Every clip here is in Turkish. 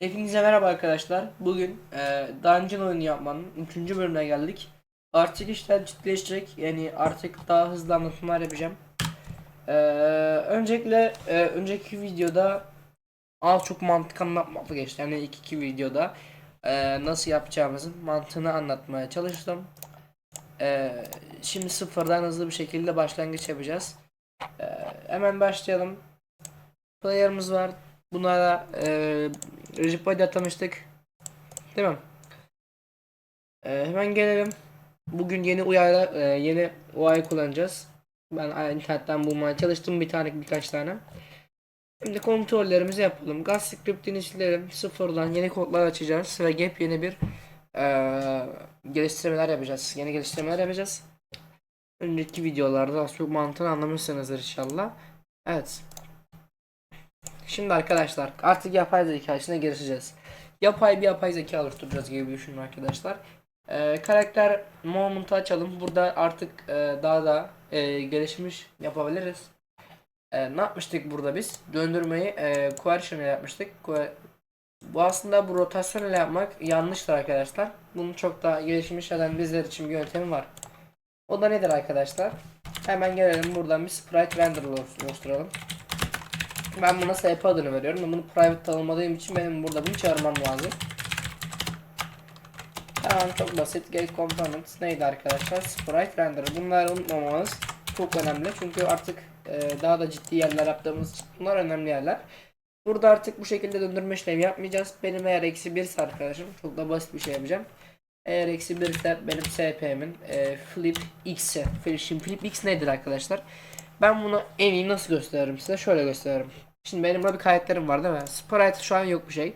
Hepinize merhaba arkadaşlar. Bugün e, Dungeon oyunu yapmanın 3. bölümüne geldik. Artık işler ciddileşecek. Yani artık daha hızlı anlatımlar yapacağım. E, öncelikle e, önceki videoda az çok mantık anlatmakla geçti. Yani ilk iki videoda e, nasıl yapacağımızın mantığını anlatmaya çalıştım. E, şimdi sıfırdan hızlı bir şekilde başlangıç yapacağız. E, hemen başlayalım. Player'ımız var. Bunlara e, Recep Bay'da tanıştık. Değil mi? E, hemen gelelim. Bugün yeni uyarı, e, yeni UI kullanacağız. Ben internetten bulmaya çalıştım bir tane birkaç tane. Şimdi kontrollerimizi yapalım. Gaz script'ini silelim. Sıfırdan yeni kodlar açacağız ve gap yeni bir e, geliştirmeler yapacağız. Yeni geliştirmeler yapacağız. Önceki videolarda az çok mantığını anlamışsınızdır inşallah. Evet. Şimdi arkadaşlar artık yapay zeka içine girişeceğiz. Yapay bir yapay zeka oluşturacağız gibi düşünün arkadaşlar. Ee, karakter moment'u açalım. Burada artık e, daha da e, gelişmiş yapabiliriz. E, ne yapmıştık burada biz? Döndürmeyi e, coercion ile yapmıştık. Bu aslında bu rotasyon ile yapmak yanlıştır arkadaşlar. Bunun çok daha gelişmiş eden bizler için bir yöntemi var. O da nedir arkadaşlar? Hemen gelelim buradan bir sprite render oluşturalım. Ben buna SP adını veriyorum. Ben bunu private tanımladığım için benim burada bunu çağırmam lazım. Tamam çok basit. Get components neydi arkadaşlar? Sprite render. Bunları unutmamamız çok önemli. Çünkü artık e, daha da ciddi yerler yaptığımız için bunlar önemli yerler. Burada artık bu şekilde döndürme işlemi yapmayacağız. Benim eğer eksi 1 ise arkadaşım çok da basit bir şey yapacağım. Eğer eksi 1 ise benim SP'min e, flip x'e. Şimdi flip x nedir arkadaşlar? Ben bunu en iyi nasıl gösteririm size? Şöyle gösteririm. Şimdi benim burada bir kayıtlarım var değil mi? Sprite şu an yok bir şey.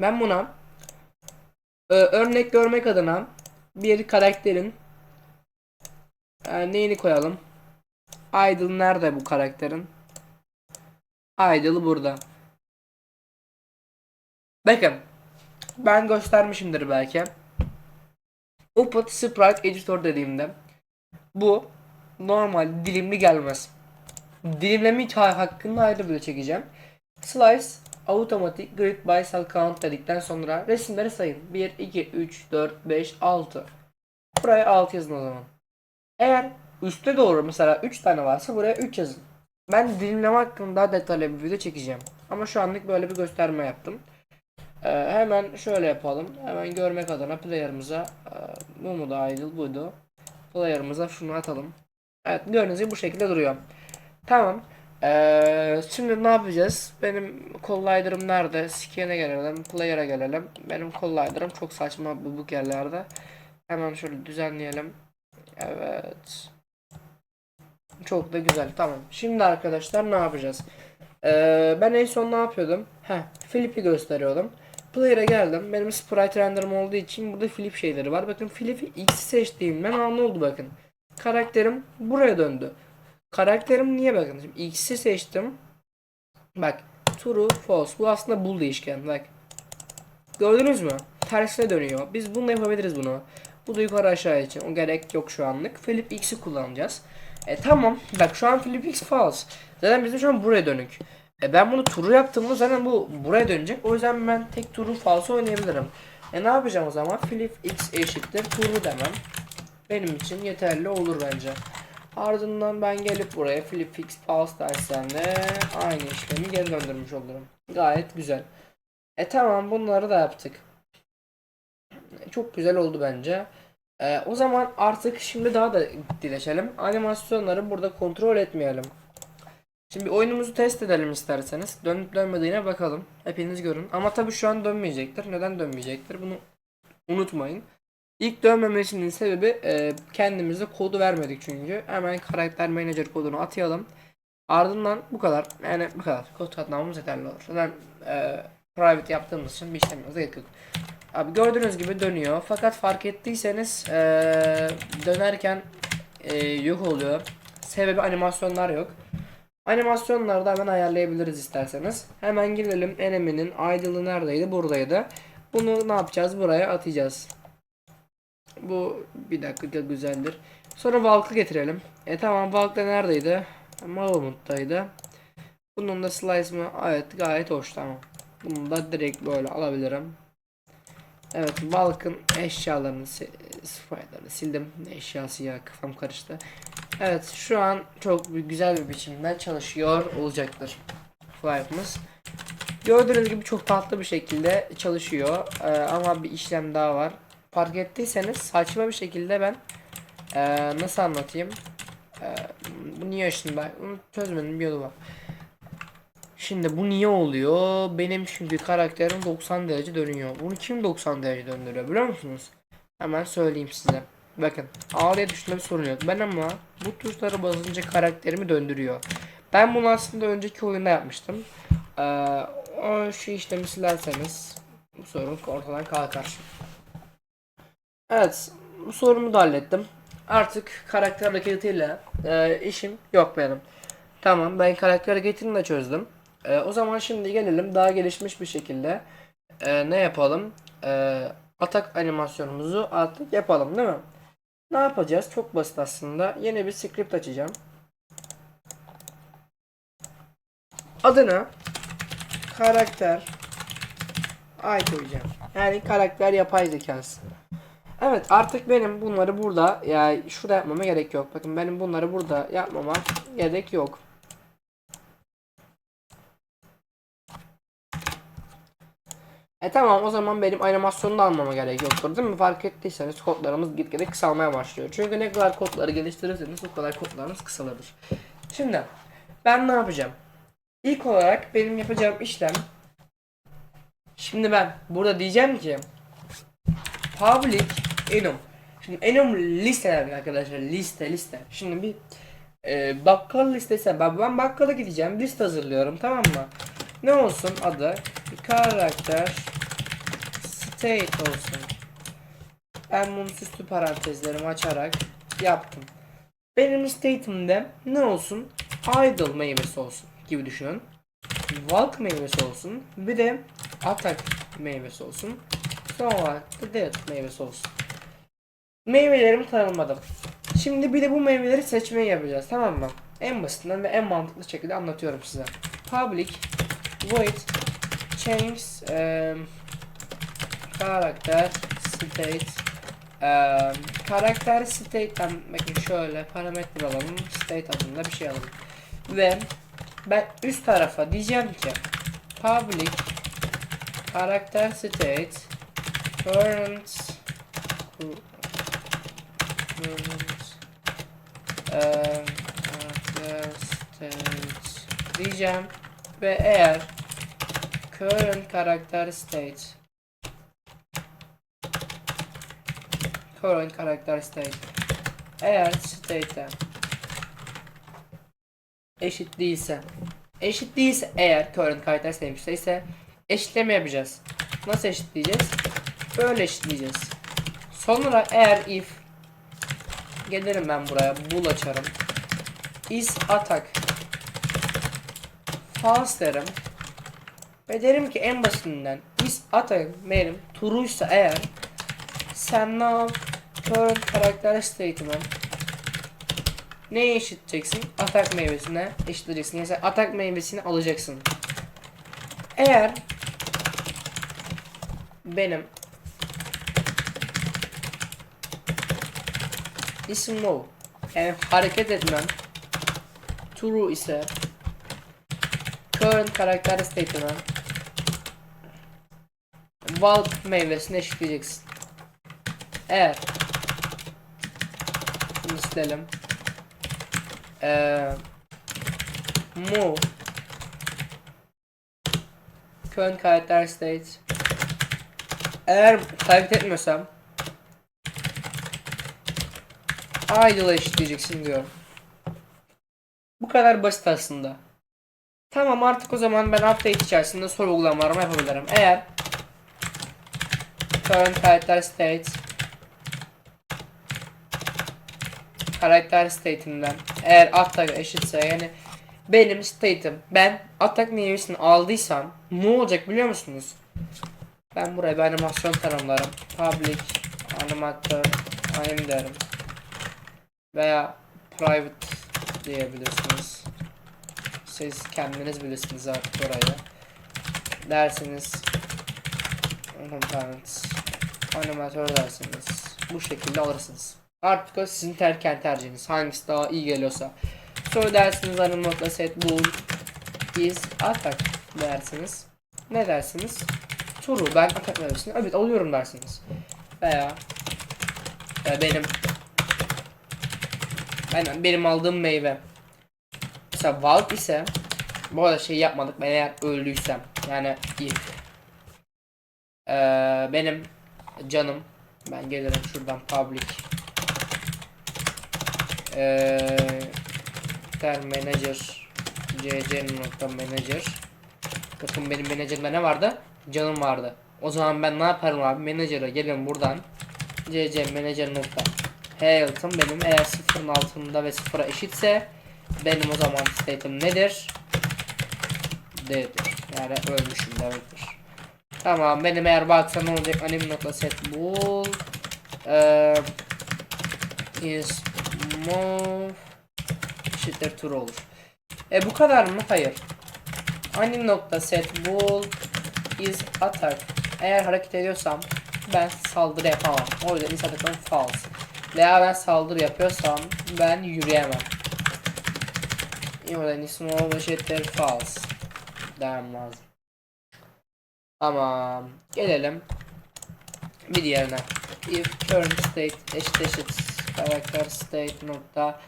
Ben buna e, örnek görmek adına bir karakterin e, neyini koyalım? Idol nerede bu karakterin? Idol burada. Bakın. Ben göstermişimdir belki. Uput Sprite Editor dediğimde bu normal dilimli gelmez. Dilimleme ha- hakkında ayrı bir çekeceğim. Slice Automatic Grid by Cell Count dedikten sonra resimleri sayın. 1, 2, 3, 4, 5, 6. Buraya 6 yazın o zaman. Eğer üste doğru mesela 3 tane varsa buraya 3 yazın. Ben dilimleme hakkında detaylı bir video çekeceğim. Ama şu anlık böyle bir gösterme yaptım. Ee, hemen şöyle yapalım. Hemen görmek adına player'ımıza e, bu mu da idle buydu. Player'ımıza şunu atalım. Evet gördüğünüz gibi bu şekilde duruyor. Tamam. Ee, şimdi ne yapacağız? Benim collider'ım nerede? Scan'e gelelim. Player'a gelelim. Benim collider'ım çok saçma bubuk yerlerde. Hemen şöyle düzenleyelim. Evet. Çok da güzel. Tamam. Şimdi arkadaşlar ne yapacağız? Ee, ben en son ne yapıyordum? Heh, Flip'i gösteriyordum. Player'a geldim. Benim sprite render'ım olduğu için burada flip şeyleri var. Bakın flip'i X seçtiğimden an ne oldu bakın. Karakterim buraya döndü. Karakterim niye bakın. Şimdi X'i seçtim. Bak. True, false. Bu aslında bool değişken. Bak. Gördünüz mü? Tersine dönüyor. Biz bununla yapabiliriz bunu. Bu da yukarı aşağı için. O gerek yok şu anlık. Flip X'i kullanacağız. E tamam. Bak şu an Flip X false. Zaten bizim şu an buraya dönük. E ben bunu turu yaptığımda zaten bu buraya dönecek. O yüzden ben tek turu false oynayabilirim. E ne yapacağım o zaman? Flip X eşittir turu demem. Benim için yeterli olur bence. Ardından ben gelip buraya flip fix false dersem de aynı işlemi geri döndürmüş olurum. Gayet güzel. E tamam bunları da yaptık. Çok güzel oldu bence. E, o zaman artık şimdi daha da dileşelim. Animasyonları burada kontrol etmeyelim. Şimdi oyunumuzu test edelim isterseniz. Dönüp dönmediğine bakalım. Hepiniz görün. Ama tabii şu an dönmeyecektir. Neden dönmeyecektir? Bunu unutmayın. İlk dönmemesinin sebebi e, kendimize kodu vermedik çünkü. Hemen karakter manager kodunu atayalım. Ardından bu kadar. Yani bu kadar. Kod atmamız yeterli olur. Zaten e, private yaptığımız için bir işlemimize yok. Abi gördüğünüz gibi dönüyor. Fakat fark ettiyseniz e, dönerken e, yok oluyor. Sebebi animasyonlar yok. Animasyonları da hemen ayarlayabiliriz isterseniz. Hemen girelim. Eneminin idle'ı neredeydi? Buradaydı. Bunu ne yapacağız? Buraya atacağız. Bu bir dakika güzeldir. Sonra Valk'ı getirelim. E tamam Valk da neredeydi? Malamut'taydı. Bunun da slice mı? Evet gayet hoş tamam. Bunu da direkt böyle alabilirim. Evet Balk'ın eşyalarını sprite'larını sildim. Eşyası ya kafam karıştı. Evet şu an çok güzel bir biçimde çalışıyor olacaktır. Fly'ımız. Gördüğünüz gibi çok tatlı bir şekilde çalışıyor. Ee, ama bir işlem daha var. Fark ettiyseniz saçma bir şekilde ben ee, nasıl anlatayım? Ee, bu niye şimdi bunu çözmenin bir yolu var. Şimdi bu niye oluyor? Benim çünkü karakterim 90 derece dönüyor. Bunu kim 90 derece döndürüyor biliyor musunuz? Hemen söyleyeyim size. Bakın ağrıya düştüğünde bir sorun yok. Ben ama bu tuşlara basınca karakterimi döndürüyor. Ben bunu aslında önceki oyunda yapmıştım. Ee, o şu işlemi silerseniz bu sorun ortadan kalkar. Evet bu sorumu da hallettim. Artık karakter hareketiyle e, işim yok benim. Tamam ben karakter hareketini de çözdüm. E, o zaman şimdi gelelim daha gelişmiş bir şekilde e, ne yapalım? E, atak animasyonumuzu artık yapalım değil mi? Ne yapacağız? Çok basit aslında. Yeni bir script açacağım. Adını karakter ay koyacağım. Yani karakter yapay zekası. Evet artık benim bunları burada ya şurada yapmama gerek yok. Bakın benim bunları burada yapmama gerek yok. E tamam o zaman benim animasyonu da almama gerek yoktur değil mi? Fark ettiyseniz kodlarımız gitgide kısalmaya başlıyor. Çünkü ne kadar kodları geliştirirseniz o kadar kodlarınız kısalır. Şimdi ben ne yapacağım? İlk olarak benim yapacağım işlem Şimdi ben burada diyeceğim ki public enum. Şimdi enum listeler arkadaşlar liste liste. Şimdi bir e, bakkal listesi ben, ben bakkala gideceğim liste hazırlıyorum tamam mı? Ne olsun adı? Karakter state olsun. Ben bunu süslü parantezlerimi açarak yaptım. Benim state'imde ne olsun? Idle meyvesi olsun gibi düşünün. Valk meyvesi olsun. Bir de atak meyvesi olsun. Son olarak da death meyvesi olsun. Meyvelerimi tanımladım. Şimdi bir de bu meyveleri seçmeyi yapacağız tamam mı? En basitinden ve en mantıklı şekilde anlatıyorum size. Public void change um, karakter state um, karakter state'den bakın şöyle parametre alalım state adında bir şey alalım ve ben üst tarafa diyeceğim ki public karakter state current karakter state diyeceğim ve eğer current karakter state current karakter state eğer state'e eşit değilse eşit değilse eğer current karakter state ise eşitleme yapacağız. Nasıl eşitleyeceğiz? Böyle eşitleyeceğiz. Sonra eğer if gelirim ben buraya bool açarım. is attack false derim. Ve derim ki en basitinden is attack benim true'ysa eğer sen now current karakter state'imi neye eşitleyeceksin? Atak meyvesine eşitleyeceksin. Yani sen atak meyvesini alacaksın. Eğer benim isim no yani hareket etmem true ise current karakter state'ime Valk meyvesini eşitleyeceksin. Eğer Şimdi silelim. Eee move current karakter state eğer takip etmiyorsam idle'a eşitleyeceksin diyor. Bu kadar basit aslında. Tamam artık o zaman ben update içerisinde soru uygulamalarımı yapabilirim. Eğer current karakter state karakter state'inden eğer atak eşitse yani benim state'im ben atak meyvesini aldıysam ne olacak biliyor musunuz? Ben buraya bir animasyon tanımlarım. Public animator anim derim. Veya private diyebilirsiniz. Siz kendiniz bilirsiniz artık orayı. dersiniz. Component animatör dersiniz. Bu şekilde alırsınız. Artık o sizin terken tercihiniz. Hangisi daha iyi geliyorsa. Sonra dersiniz animatla set bool is attack dersiniz. Ne dersiniz? True ben atak verirsin. Evet alıyorum dersiniz. Veya e, benim Aynen benim aldığım meyve. Mesela Valk ise bu arada şey yapmadık ben eğer öldüysem. Yani if Ee, benim canım ben gelirim şuradan public. Ee, ter manager cc nokta manager. Bakın benim menajerimde ne vardı? Canım vardı. O zaman ben ne yaparım abi? Manager'a gelirim buradan. Cc manager nokta health'ım benim eğer sıfırın altında ve sıfıra eşitse benim o zaman state'im nedir D'dir yani ölmüşüm demektir Tamam benim eğer baksa ne olacak anim nokta set bul eee is move eşittir true olur. E bu kadar mı? Hayır. Anim nokta set bul is attack. Eğer hareket ediyorsam ben saldırı yapamam. O yüzden is attack'ım false. Veya ben saldırı yapıyorsam ben yürüyemem. İs move eşittir false. Demem lazım. Tamam. Gelelim bir diğerine. If current state eşit eşit karakter state nokta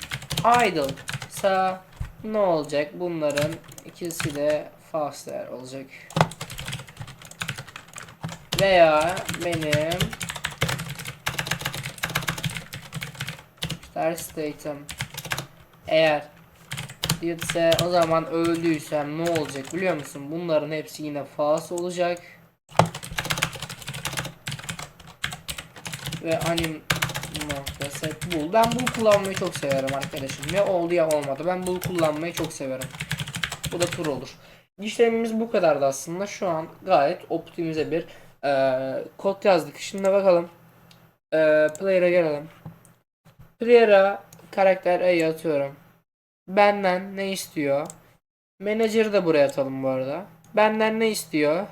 idle sa ne olacak? Bunların ikisi de false değer olacak. Veya benim star state'im eğer ise o zaman öldüysem ne olacak biliyor musun? Bunların hepsi yine false olacak. Ve anim set bul. Ben bul kullanmayı çok severim arkadaşım. Ya oldu ya olmadı. Ben bul kullanmayı çok severim. Bu da tur olur. İşlemimiz bu kadardı aslında. Şu an gayet optimize bir eee, kod yazdık. Şimdi bakalım. Eee player'a gelelim. Player'a karakter A'yı atıyorum. Benden ne istiyor? Manager'ı da buraya atalım bu arada. Benden ne istiyor?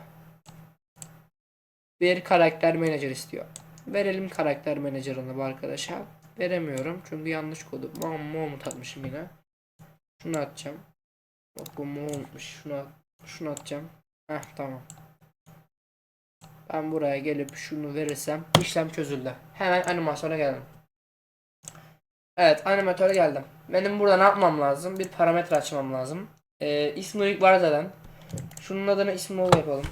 Bir karakter manager istiyor. Verelim karakter menajerını bu arkadaşa. Veremiyorum çünkü yanlış kodu. Mahmut atmışım yine. Şunu atacağım. Bak bu Mahmut'muş. Şunu, şunu atacağım. Heh tamam. Ben buraya gelip şunu verirsem işlem çözüldü. Hemen animasyona geldim. Evet animatöre geldim. Benim burada ne yapmam lazım? Bir parametre açmam lazım. Ee, ismi var zaten. Şunun adına ismi ol yapalım.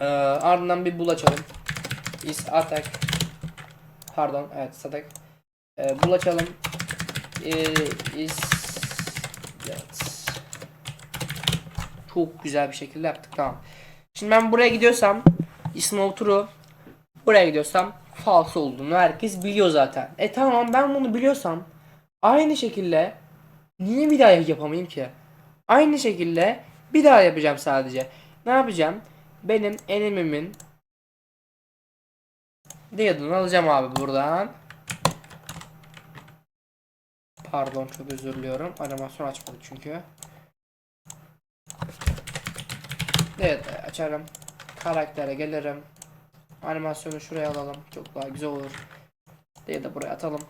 Ee, ardından bir bul açalım. Is attack. Pardon evet static. Ee, bul açalım. Ee, is evet. Çok güzel bir şekilde yaptık tamam. Şimdi ben buraya gidiyorsam ismi true. Buraya gidiyorsam false olduğunu herkes biliyor zaten. E tamam ben bunu biliyorsam aynı şekilde niye bir daha yapamayayım ki? Aynı şekilde bir daha yapacağım sadece. Ne yapacağım? Benim enemimin Dead'ını alacağım abi buradan. Pardon çok özür diliyorum. Animasyon açmadık çünkü. Evet açarım. Karaktere gelirim. Animasyonu şuraya alalım. Çok daha güzel olur. Diye de buraya atalım.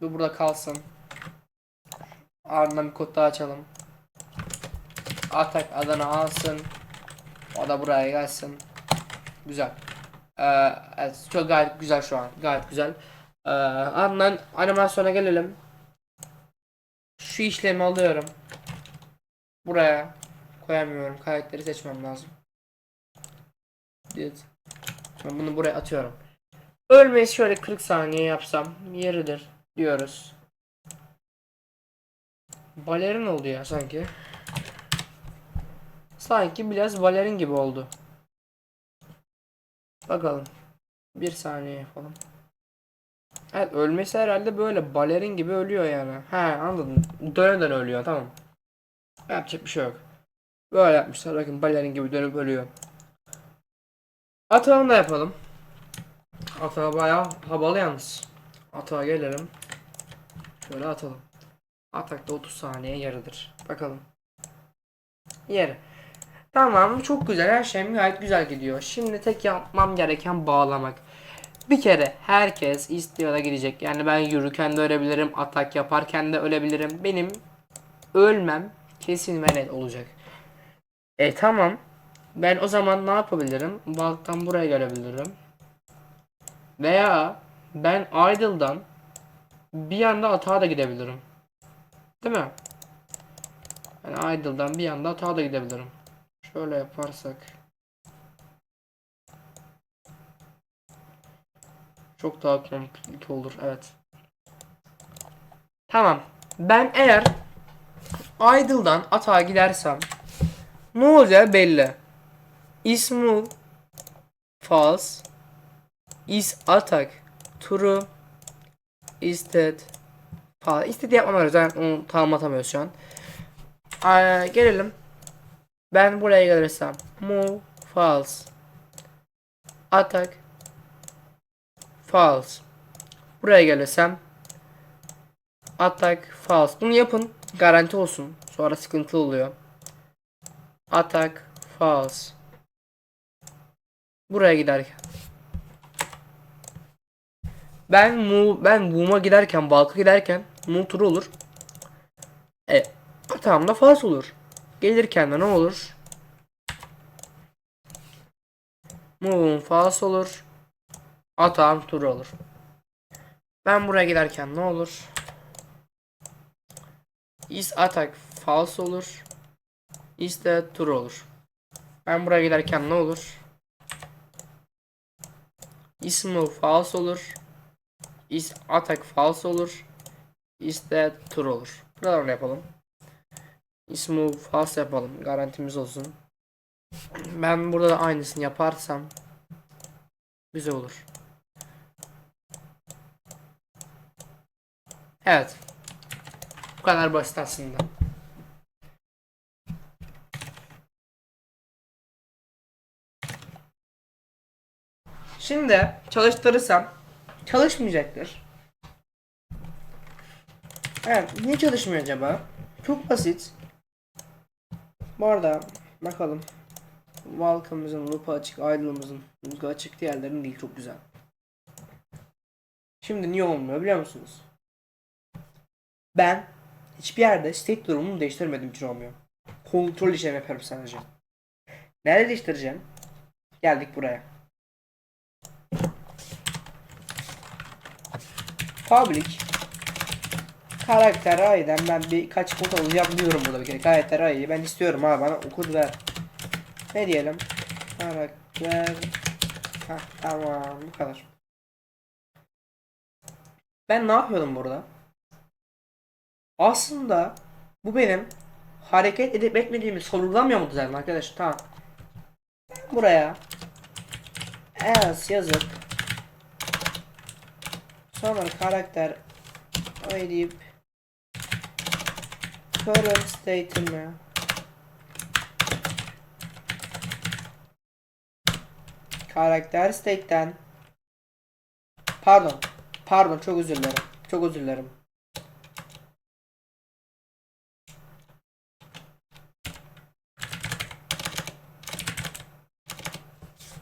Bu burada kalsın. Ardından bir kod daha açalım. Atak adını alsın. O da buraya gelsin. Güzel. Ee, evet çok gayet güzel şu an. Gayet güzel. Ee, ardından animasyona gelelim. Şu işlemi alıyorum. Buraya koyamıyorum. Karakteri seçmem lazım. Evet. Şimdi bunu buraya atıyorum. Ölmeyi şöyle 40 saniye yapsam yeridir diyoruz. Balerin oldu ya sanki. Sanki biraz balerin gibi oldu. Bakalım. Bir saniye yapalım. Evet ölmesi herhalde böyle balerin gibi ölüyor yani. He anladım. Döne döne ölüyor tamam. Yapacak bir şey yok. Böyle yapmışlar bakın balerin gibi dönüp ölüyor. Atağını da yapalım. Atağı bayağı havalı yalnız. Atağa gelelim. Şöyle atalım. Atakta 30 saniye yarıdır. Bakalım. Yer. Tamam çok güzel her şey gayet güzel gidiyor. Şimdi tek yapmam gereken bağlamak. Bir kere herkes istiyor da gidecek. Yani ben yürürken de ölebilirim, atak yaparken de ölebilirim. Benim ölmem kesin ve net olacak. E tamam. Ben o zaman ne yapabilirim? Balktan buraya gelebilirim. Veya ben Idle'dan bir anda atağa da gidebilirim. Değil mi? Ben Idle'dan bir anda atağa da gidebilirim. Şöyle yaparsak. Çok daha komplike olur. Evet. Tamam. Ben eğer Idle'dan atağa gidersem ne olacağı belli. Is move false is attack true is dead falan. İstediği yapmamıyoruz. Zaten onu tam atamıyoruz şu an. Aa, gelelim. Ben buraya gelirsem move false attack false buraya gelirsem attack false bunu yapın garanti olsun sonra sıkıntı oluyor attack false buraya giderken. Ben mu ben boom'a giderken balka giderken mu turu olur. E atağım da false olur. Gelirken de ne olur? Move'um false olur. Atağım turu olur. Ben buraya giderken ne olur? İs attack false olur. İs de true olur. Ben buraya giderken ne olur is move false olur. İs attack false olur. İs de true olur. Buradan yapalım. İs move false yapalım. Garantimiz olsun. Ben burada da aynısını yaparsam güzel olur. Evet. Bu kadar basit aslında. Şimdi çalıştırırsam çalışmayacaktır. Evet, niye çalışmıyor acaba? Çok basit. Bu arada bakalım. Welcome'ımızın loop'u açık, idle'ımızın loop'u açık, diğerlerinin değil çok güzel. Şimdi niye olmuyor biliyor musunuz? Ben hiçbir yerde state durumumu değiştirmedim için olmuyor. Kontrol işlemi yapıyorum sadece. Nerede değiştireceğim? Geldik buraya. Public karakter aydan ben birkaç kod alacağım diyorum burada bir kere. Karakter ayı ben istiyorum ha bana okur ver. Ne diyelim? Karakter Hah, tamam bu kadar. Ben ne yapıyordum burada? Aslında bu benim hareket edip etmediğimi sorgulamıyor mu düzenli arkadaşlar? Tamam. Ben buraya else yazıp sonra karakter ID current state'imi karakter state'ten pardon pardon çok özür dilerim çok özür dilerim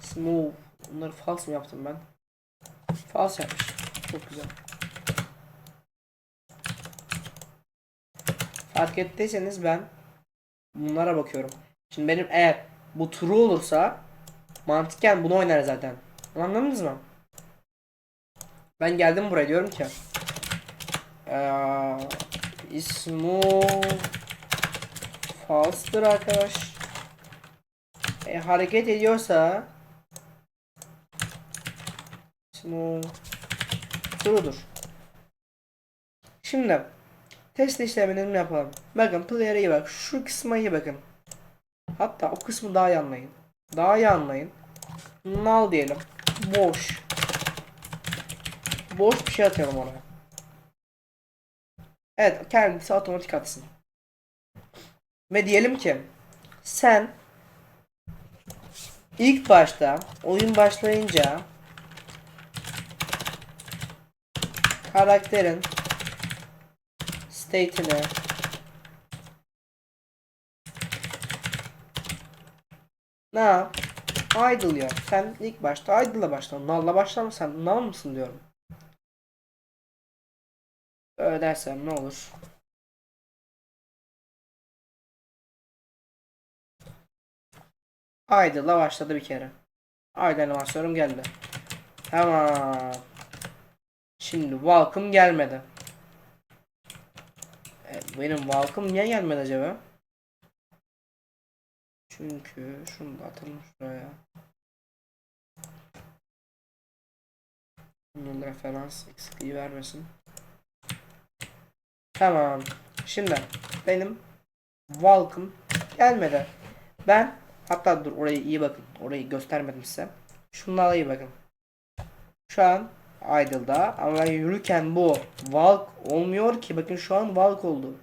Smooth. Bunları false mı yaptım ben? False yapmış. Çok güzel. Fark ettiyseniz ben bunlara bakıyorum. Şimdi benim eğer bu true olursa mantıken bunu oynar zaten. Anladınız mı? Ben geldim buraya diyorum ki ee, ismu false'dır arkadaş. E, hareket ediyorsa ismu true'dur. Şimdi test işlemini yapalım. Bakın player'a iyi bak. Şu kısma iyi bakın. Hatta o kısmı daha iyi anlayın. Daha iyi anlayın. Null diyelim. Boş. Boş bir şey atalım oraya. Evet kendisi otomatik atsın. Ve diyelim ki sen ilk başta oyun başlayınca karakterin state'ine Ne yap? Idle ya. Sen ilk başta idle'la başla. Null'la başlama sen. Null mısın diyorum. Öyle dersem ne olur? Idle'la başladı bir kere. Idle animasyonum geldi. Tamam. Şimdi Walk'ım gelmedi. Benim Walk'ım niye gelmedi acaba? Çünkü şunu da atalım şuraya. Bunun referans eksikliği vermesin. Tamam. Şimdi benim Walk'ım gelmedi. Ben hatta dur orayı iyi bakın. Orayı göstermedim size. Şunlara iyi bakın. Şu an Idle'da ama ben yürürken bu Walk olmuyor ki. Bakın şu an Walk oldu.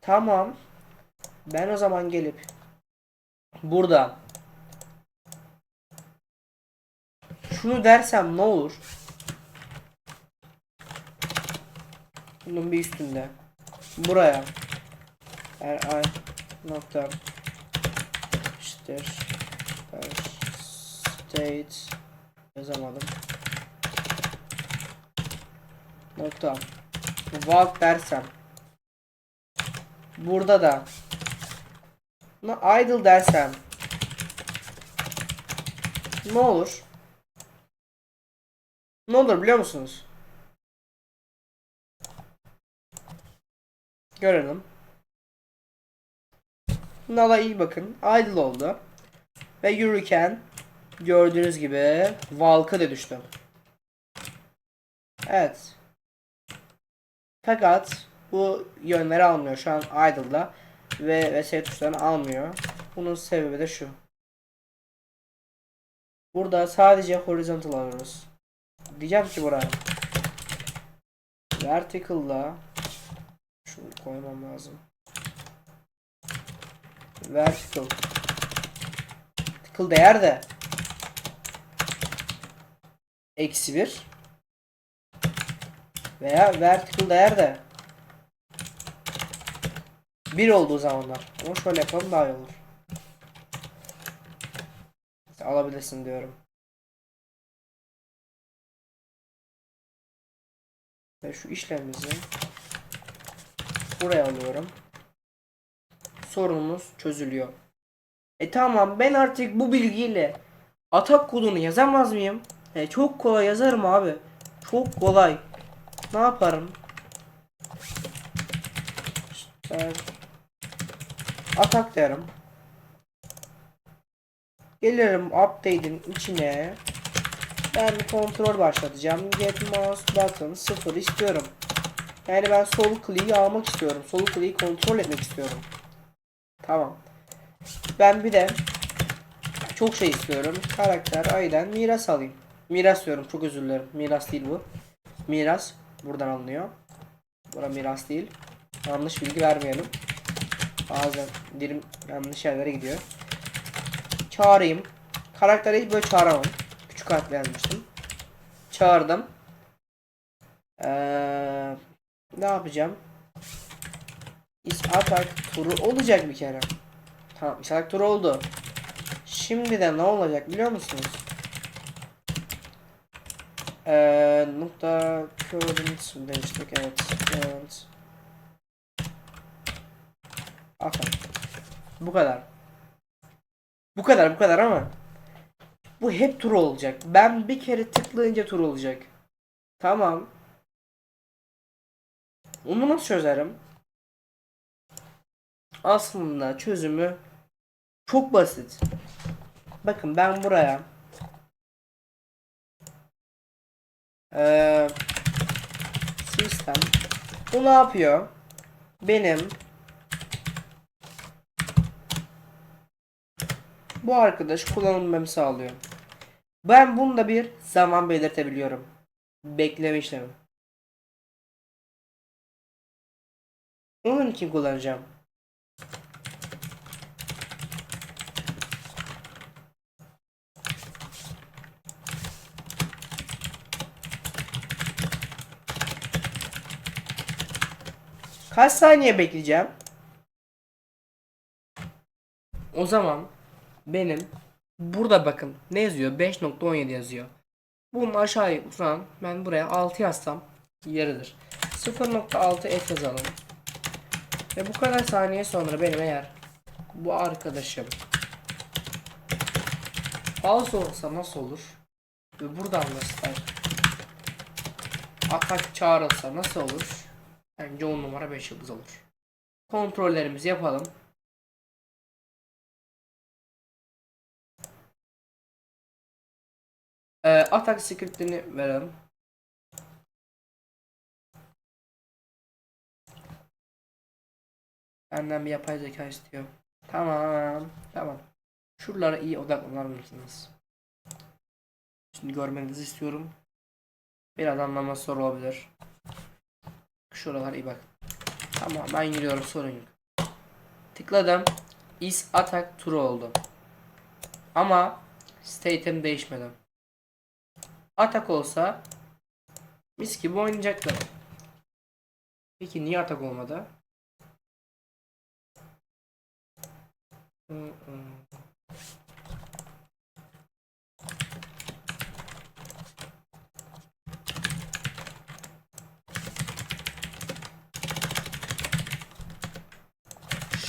Tamam. Ben o zaman gelip burada şunu dersem ne olur? Bunun bir üstünde. Buraya. Er ay nokta eşittir state yazamadım. Nokta. Walk dersem. Burada da Buna idle dersem ne olur? Ne olur biliyor musunuz? Görelim. Nala iyi bakın. Idle oldu. Ve yürürken gördüğünüz gibi Valk'a da düştü. Evet. Fakat bu yönleri almıyor şu an idle'da ve VS tuşlarını almıyor. Bunun sebebi de şu. Burada sadece horizontal alıyoruz. Diyeceğim ki buraya. Vertical'la şunu koymam lazım. Vertical. Vertical değer de eksi bir veya vertical değer de 1 olduğu zamanlar. Ama şöyle yapalım daha iyi olur. Alabilirsin diyorum. Ve şu işlemimizi buraya alıyorum. Sorunumuz çözülüyor. E tamam ben artık bu bilgiyle atak kodunu yazamaz mıyım? E, çok kolay yazarım abi. Çok kolay. Ne yaparım? İşte atak derim. Gelirim update'in içine. Ben kontrol başlatacağım. Get mouse button 0 istiyorum. Yani ben sol kliği almak istiyorum. Sol kliği kontrol etmek istiyorum. Tamam. Ben bir de çok şey istiyorum. Karakter aydan miras alayım. Miras diyorum. Çok özür dilerim. Miras değil bu. Miras buradan alınıyor. Bura miras değil. Yanlış bilgi vermeyelim. Bazen dilim yanlış yerlere gidiyor. Çağırayım. Karakteri hiç böyle çağıramam. Küçük harfle yazmıştım. Çağırdım. Ee, ne yapacağım? Is atak turu olacak bir kere. Tamam is atak turu oldu. Şimdi de ne olacak biliyor musunuz? Ee, nokta current demiştik evet. Evet. Atak. Bu kadar. Bu kadar bu kadar ama bu hep tur olacak. Ben bir kere tıklayınca tur olacak. Tamam. Onu nasıl çözerim? Aslında çözümü çok basit. Bakın ben buraya ee, sistem bu ne yapıyor? Benim bu arkadaş kullanılmamı sağlıyor. Ben bunda bir zaman belirtebiliyorum. Bekleme işlemi. Onun için kullanacağım. Kaç saniye bekleyeceğim? O zaman benim burada bakın ne yazıyor 5.17 yazıyor. Bunun aşağıya uzanan ben buraya 6 yazsam yarıdır. 0.6 et yazalım. Ve bu kadar saniye sonra benim eğer bu arkadaşım false olsa nasıl olur? Ve buradan da atak çağrılsa nasıl olur? Bence 10 numara 5 yıldız olur. Kontrollerimizi yapalım. Ee, atak scriptini verelim. Benden bir yapay zeka istiyor. Tamam. Tamam. Şuralara iyi odaklanır mısınız? Şimdi görmenizi istiyorum. Biraz anlaması zor olabilir. Şuralar iyi bak. Tamam ben giriyorum sorun yok. Tıkladım. Is attack true oldu. Ama state'im değişmedi. Atak olsa mis gibi oynayacaklar. Peki niye atak olmadı? Hı hı.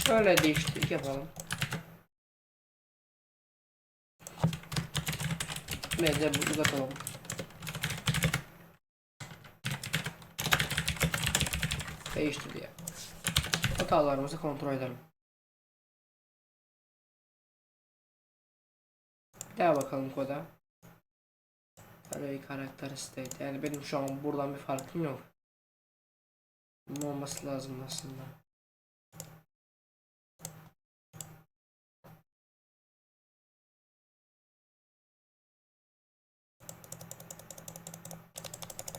Şöyle değişiklik yapalım. Ve de bu- uzatalım. Değişti diye. Hatalarımızı kontrol edelim. Bir daha bakalım koda. Array karakter state. Yani benim şu an buradan bir farkım yok. Ne olması lazım aslında.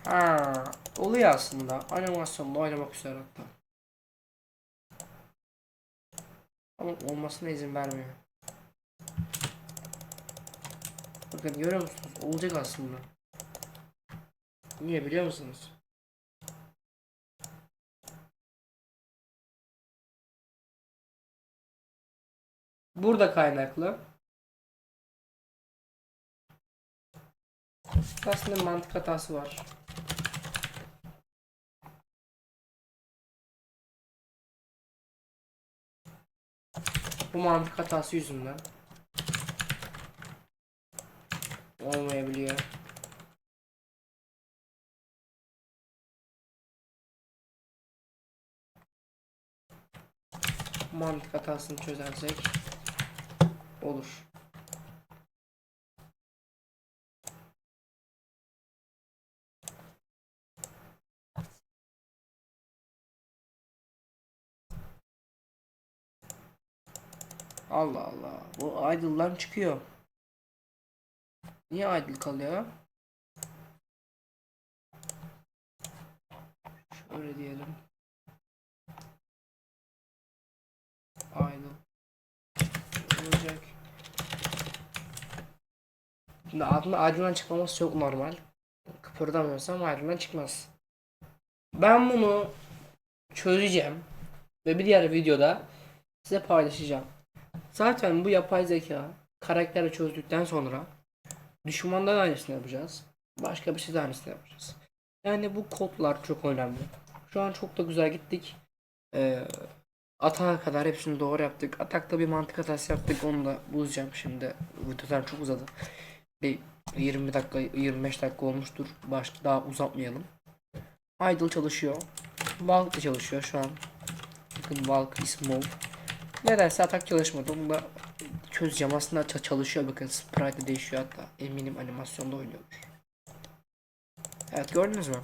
Ha, oluyor aslında. Animasyonda oynamak üzere hatta. Ama olmasına izin vermiyor. Bakın görüyor musunuz? Olacak aslında. Niye biliyor musunuz? Burada kaynaklı. Aslında mantık hatası var. Bu mantık hatası yüzünden olmayabiliyor. Mantık hatasını çözersek olur. Allah Allah. Bu idle'dan çıkıyor. Niye idle kalıyor? Şöyle diyelim. Idle. Olacak. Şimdi adına idle'dan çıkmaması çok normal. Kıpırdamıyorsam idle'dan çıkmaz. Ben bunu çözeceğim. Ve bir diğer videoda size paylaşacağım. Zaten bu yapay zeka karakteri çözdükten sonra düşmanda da aynısını yapacağız. Başka bir şey de aynısını yapacağız. Yani bu kodlar çok önemli. Şu an çok da güzel gittik. Ee, atağa kadar hepsini doğru yaptık. Atakta bir mantık hatası yaptık. Onu da bozacağım şimdi. Videolar çok uzadı. Bir 20 dakika 25 dakika olmuştur. Başka daha uzatmayalım. Idle çalışıyor. Valk da çalışıyor şu an. Bakın Valk is move. Nedense atak çalışmadı. Onu da çözeceğim. Aslında ça- çalışıyor bakın. Sprite de değişiyor hatta. Eminim animasyonda oynuyordur. Evet gördünüz mü?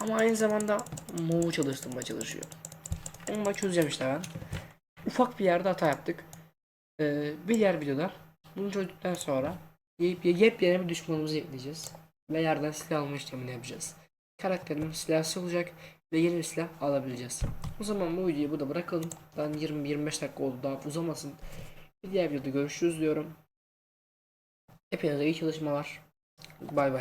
Ama aynı zamanda Move'u çalıştırmaya çalışıyor. Onu da çözeceğim işte ben. Ufak bir yerde hata yaptık. Ee, bir diğer videoda bunu çözdükten sonra yep, yepyeni bir düşmanımızı ekleyeceğiz. Ve yerden silah alma yapacağız. Karakterimiz silahsı olacak ve yeni bir silah alabileceğiz. O zaman bu videoyu burada bırakalım. Ben 20-25 dakika oldu daha uzamasın. Bir diğer videoda görüşürüz diyorum. Hepinize iyi çalışmalar. Bay bay.